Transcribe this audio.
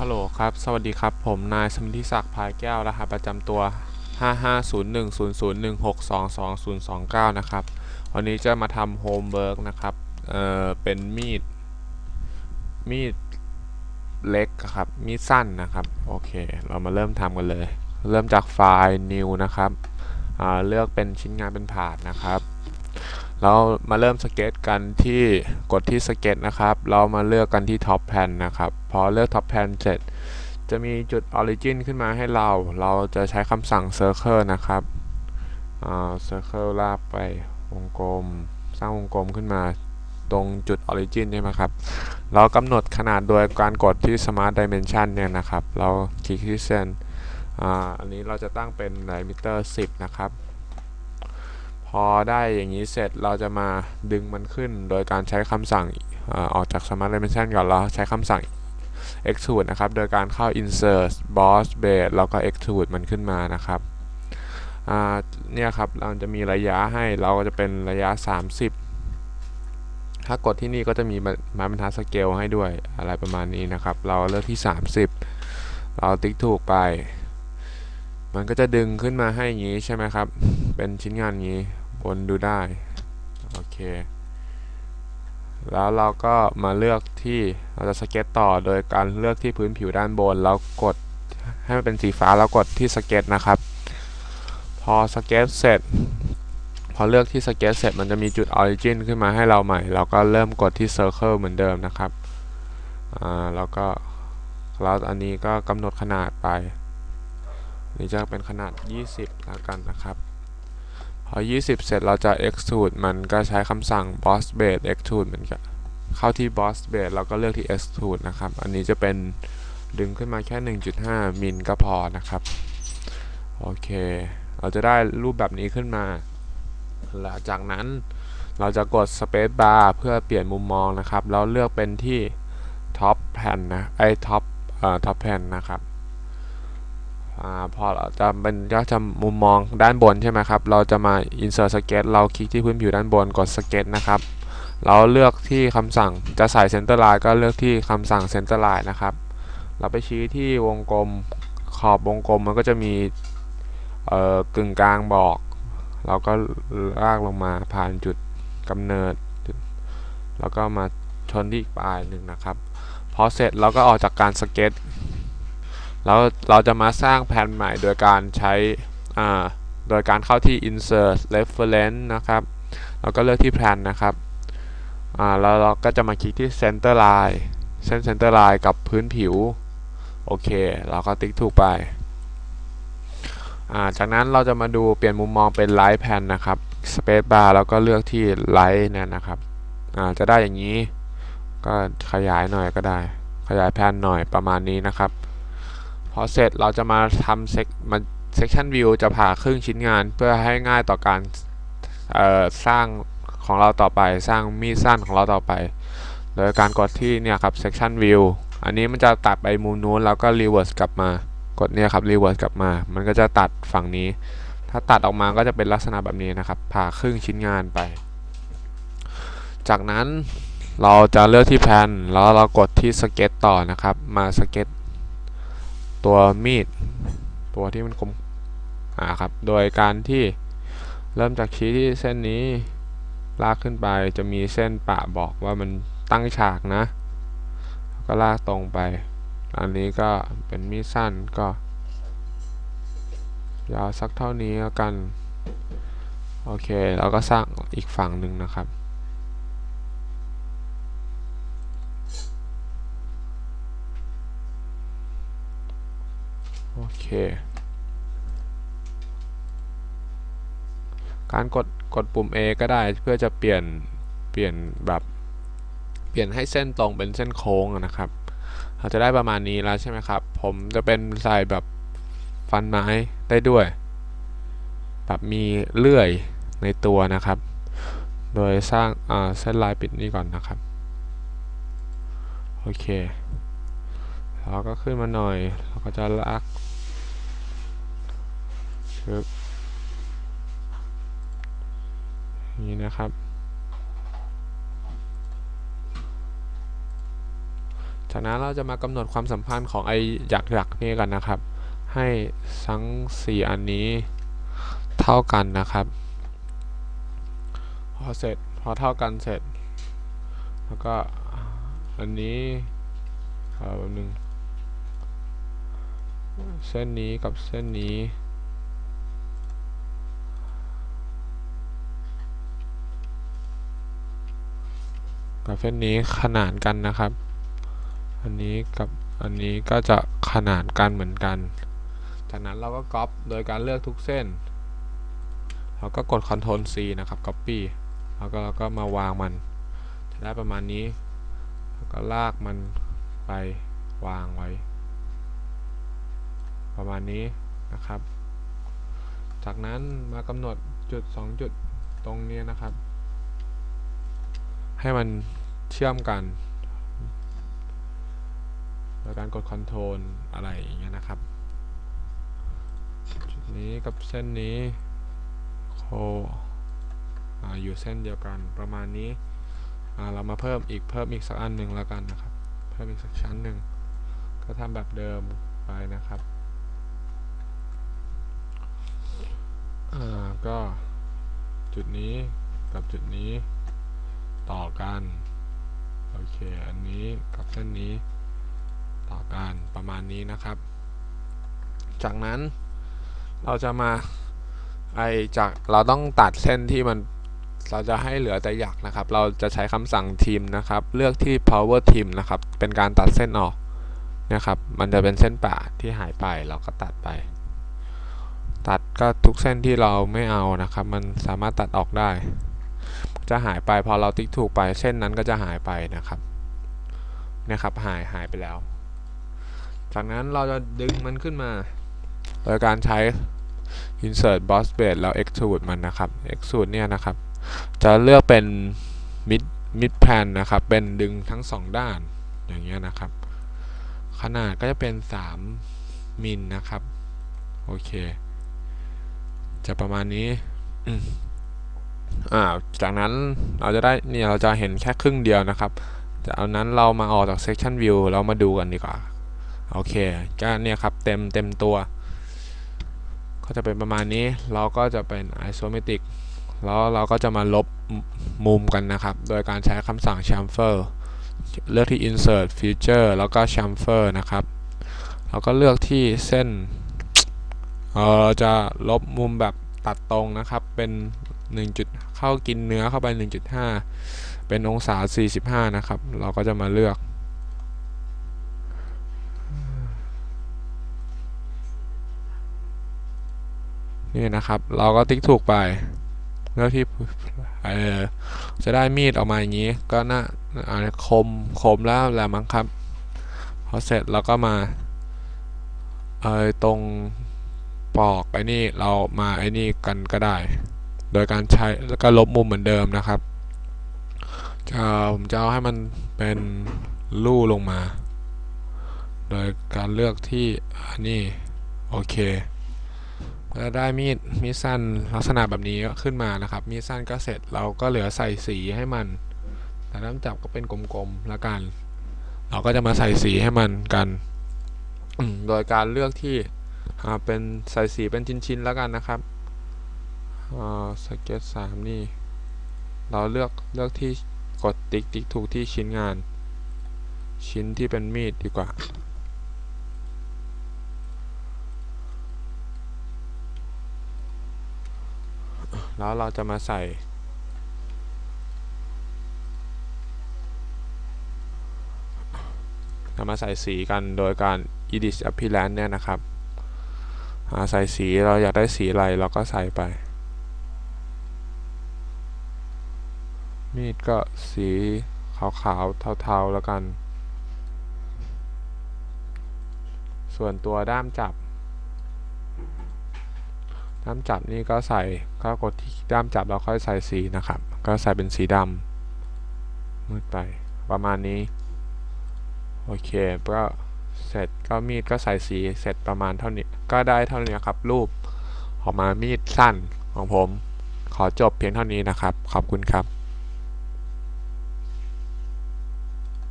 ฮัลโหลครับ สวัสดีครับ ผมนายสมิธิศักดิ์ภายแก้ว รหัสประจำตัว 5501001622029นะครับ วันนี้จะมาทำโฮมเวิร์กนะครับ เอ่อ เป็นมีด มีดเล็กครับ มีดสั้นนะครับ โอเค เรามาเริ่มทำกันเลย เริ่มจากไฟล์ new นะครับ เลือกเป็นชิ้นงานเป็นผาดนะครับ เรามาเริ่มสเก็ตกันที่กดที่สเก็ตนะครับ เรามาเลือกกันที่ท็อปแพนนะครับ พอเลือกท็อปแพนเสร็จ จะมีจุดออริจินขึ้นมาให้เรา เราจะใช้คำสั่ง Circle นะครับอ่า Circle ลากไปวงกลม สร้างวงกลมขึ้นมาตรงจุดออริจินใช่ไหมครับ เรากำหนดขนาดโดยการกดที่ Smart Dimension เนี่ยนะครับ เราคลิกที่เส้นอันนี้เราจะตั้งเป็น diameter 10 นะครับ พอได้อย่างนี้เสร็จเราจะมาดึงมันขึ้นโดยการใช้คำสั่งอออกจาก Smart Dimension ก่อนเราใช้คำสั่ง extrude นะครับ โดยการเข้า insert boss base แล้วก็ extrude มันขึ้นมานะครับเนี่ยครับเราจะมีระยะให้เราก็จะเป็นระยะ 30 ถ้ากดที่นี่ก็จะมีไม้บรรทัดสเกลให้ด้วยอะไรประมาณนี้นะครับ เราเลือกที่ 30 เราติ๊กถูกไป มันก็จะดึงขึ้นมาให้อย่างนี้ใช่ไหมครับ เป็นชิ้นงานอย่างนี้ วนดูได้ โอเค แล้วเราก็มาเลือกที่เราจะสเก็ตต่อโดยการเลือกที่พื้นผิวด้านบน แล้วกดให้มันเป็นสีฟ้าแล้วกดที่สเก็ตนะครับ พอสเก็ตเสร็จ พอเลือกที่สเก็ตเสร็จมันจะมีจุดออริจินขึ้นมาให้เราใหม่ เราก็เริ่มกดที่ Circle เหมือนเดิมนะครับ อ่า แล้วก็แล้วอันนี้ก็กำหนดขนาดไป นี่จะเป็นขนาด 20แล้วกันนะครับ อ 20 เสร็จเราจะ extrude มันก็ใช้คำสั่ง boss base extrude เหมือนกันเข้าที่ boss base เราก็เลือกที่ extrude นะครับ อันนี้จะเป็นดึงขึ้นมาแค่ 1.5 มิลก็พอนะครับ โอเค เราจะได้รูปแบบนี้ขึ้นมา หลังจากนั้นเราจะกด space bar เพื่อเปลี่ยนมุมมองนะครับ แล้วเลือกเป็นที่ top pan นะ ไอ้ top เอ่อ top pan นะครับ พอเราจะเป็นก็จะมุมมองด้านบนใช่ไหมครับ เราจะมา insert sketch เราคลิกที่พื้นผิวด้านบนกด sketch นะครับ เราเลือกที่คำสั่งจะใส่ center line ก็เลือกที่คำสั่ง center line นะครับ เราไปชี้ที่วงกลมขอบวงกลมมันก็จะมีกึ่งกลางบอก เราก็ลากลงมาผ่านจุดกำเนิด แล้วก็มาชนที่อีกปลายหนึ่งนะครับ พอเสร็จเราก็ออกจากการสเก็ต แล้วเราจะมาสร้างแผนใหม่โดยการใช้อ่าโดยการเข้าที่ insert reference นะครับแล้วก็เลือกที่แผนนะครับอ่าแล้วเราก็จะมาคลิกที่ center line เส้น center line กับพื้นผิว โอเค เราก็ติ๊กถูกไปอ่าจากนั้นเราจะมาดูเปลี่ยนมุมมองเป็น light pan นะครับ space bar แล้วก็เลือกที่ light นี่ยนะครับอ่าจะได้อย่างนี้ ก็ขยายหน่อยก็ได้ ขยายแผนหน่อยประมาณนี้นะครับ พอเสร็จเราจะมาทำเซกมา section view จะผ่าครึ่งชิ้นงานเพื่อให้ง่ายต่อการสร้างของเราต่อไปสร้างมีดสั้นของเราต่อไป โดยการกดที่เนี่ยครับ section view อันนี้มันจะตัดไปมุมนู้นแล้วก็ reverse กลับมา กดเนี่ยครับ reverse กลับมา มันก็จะตัดฝั่งนี้ ถ้าตัดออกมาก็จะเป็นลักษณะแบบนี้นะครับ ผ่าครึ่งชิ้นงานไป จากนั้นเราจะเลือกที่แพนแล้วเรากดที่สเก็ตต่อนะครับ มาสเก็ต ตัวมีด ตัวที่มันคมอ่าครับ โดยการที่เริ่มจากชี้ที่เส้นนี้ ลากขึ้นไปจะมีเส้นปะบอกว่ามันตั้งฉากนะ ก็ลากตรงไป อันนี้ก็เป็นมีดสั้นก็ยาวสักเท่านี้แล้วกัน โอเคแล้วก็สร้างอีกฝั่งหนึ่งนะครับ โอเค การกดกดปุ่ม A ก็ได้เพื่อจะเปลี่ยนเปลี่ยนแบบเปลี่ยนให้เส้นตรงเป็นเส้นโค้งนะครับ เราจะได้ประมาณนี้แล้วใช่ไหมครับ ผมจะเป็นใส่แบบฟันไม้ได้ด้วยแบบมีเลื่อยในตัวนะครับ โดยสร้างเส้นลายปิดนี้ก่อนนะครับ โอเคเราก็ขึ้นมาหน่อย เราก็จะลาก ปึ๊บนี้นะครับ จากนั้นเราจะมากำหนดความสัมพันธ์ของไอหยักหยักๆนี่กันนะครับ ให้ทั้ง 4 อันนี้เท่ากันนะครับ พอเสร็จพอเท่ากันเสร็จ แล้วก็อันนี้อแป๊บนึงเส้นนี้กับเส้นนี้ กับเส้นนี้ขนานกันนะครับ อันนี้กับอันนี้ก็จะขนานกันเหมือนกัน จากนั้นเราก็ก๊อปโดยการเลือกทุกเส้น เราก็กด Ctrl C นะครับ Copy แล้วก็เราก็มาวางมัน จะได้ประมาณนี้แล้วก็ลากมันไปวางไว้ ประมาณนี้นะครับ จากนั้นมากำหนดจุด 2 จุดตรงนี้นะครับ ให้มันเชื่อมกันโดยการกด Ctrl อะไรอย่างเงี้ยนะครับ จุดนี้กับเส้นนี้โคออยู่เส้นเดียวกันประมาณนี้อ่าเรามาเพิ่มอีกเพิ่มอีกสักอันหนึ่งแล้วกันนะครับ เพิ่มอีกสักชั้นหนึ่งก็ทำแบบเดิมไปนะครับอ่าก็จุดนี้กับจุดนี้ ต่อกัน โอเค อันนี้กับเส้นนี้ต่อกันประมาณนี้นะครับ จากนั้นเราจะมาไอจากเราต้องตัดเส้นที่มันเราจะให้เหลือแต่หยักนะครับ เราจะใช้คำสั่งทีมนะครับ เลือกที่ power team นะครับ เป็นการตัดเส้นออกนะครับ มันจะเป็นเส้นป่าที่หายไปเราก็ตัดไป ตัดก็ทุกเส้นที่เราไม่เอานะครับ มันสามารถตัดออกได้ จะหายไปพอเราติ๊กถูกไป เส้นนั้นก็จะหายไปนะครับเนี่ยครับหายหายไปแล้ว จากนั้นเราจะดึงมันขึ้นมา โดยการใช้ insert boss base แล้ว extrude มันนะครับ extrude เนี่ยนะครับ จะเลือกเป็น mid mid pan นะครับ เป็นดึงทั้งสองด้านอย่างเงี้ยนะครับ ขนาดก็จะเป็น 3มิลนะครับ โอเค จะประมาณนี้ อ่าจากนั้นเราจะได้เนี่ยเราจะเห็นแค่ครึ่งเดียวนะครับจากนั้นเรามาออกจาก section view เรามาดูกันดีกว่า โอเคก็เนี่ยครับเต็มเต็มตัว ก็จะเป็นประมาณนี้เราก็จะเป็น isometric แล้วเราก็จะมาลบมุมกันนะครับ โดยการใช้คำสั่ง chamfer เลือกที่ insert feature แล้วก็ chamfer นะครับเราก็เลือกที่เส้น เราจะลบมุมแบบตัดตรงนะครับ เป็น 1จุดเข้ากินเนื้อเข้าไป 1.5 เป็นองศา 45 นะครับ เราก็จะมาเลือกนี่นะครับ เราก็ติ๊กถูกไปเลือกที่เออจะได้มีดออกมาอย่างนี้ ก็น่าอ่าคมคมแล้วแหละมั้งครับพอเสร็จเราก็มาเออตรงปอกไอ้นี่เรามาไอ้นี่กันก็ได้ โดยการใช้แล้วก็ลบมุมเหมือนเดิมนะครับจะผมจะเอาให้มันเป็นลู่ลงมา โดยการเลือกที่อันนี้โอเคแล้วได้มีดมีดสั้นลักษณะแบบนี้ก็ขึ้นมานะครับ มีดสั้นก็เสร็จเราก็เหลือใส่สีให้มัน แต่น้ำจับก็เป็นกลมๆแล้วกัน เราก็จะมาใส่สีให้มันกันโดยการเลือกที่เป็นใส่สีเป็นชิ้นๆแล้วกันนะครับ สเก็ตสามนี่ เราเลือกเลือกที่กดติ๊กติ๊กถูกที่ชิ้นงาน ชิ้นที่เป็นมีดดีกว่า แล้วเราจะมาใส่จะมาใส่สีกันโดยการ edit appearance เนี่ยนะครับ ใส่สีเราอยากได้สีอะไรเราก็ใส่ไป มีดก็สีขาวๆเทาๆแล้วกัน ส่วนตัวด้ามจับ ด้ามจับนี่ก็ใส่ก็กดที่ด้ามจับแล้วค่อยใส่สีนะครับ ก็ใส่เป็นสีดำมืดไปประมาณนี้ โอเคก็เสร็จก็มีดก็ใส่สีเสร็จประมาณเท่านี้ก็ได้เท่านี้ครับ รูปออกมามีดสั้นของผม ขอจบเพียงเท่านี้นะครับ ขอบคุณครับ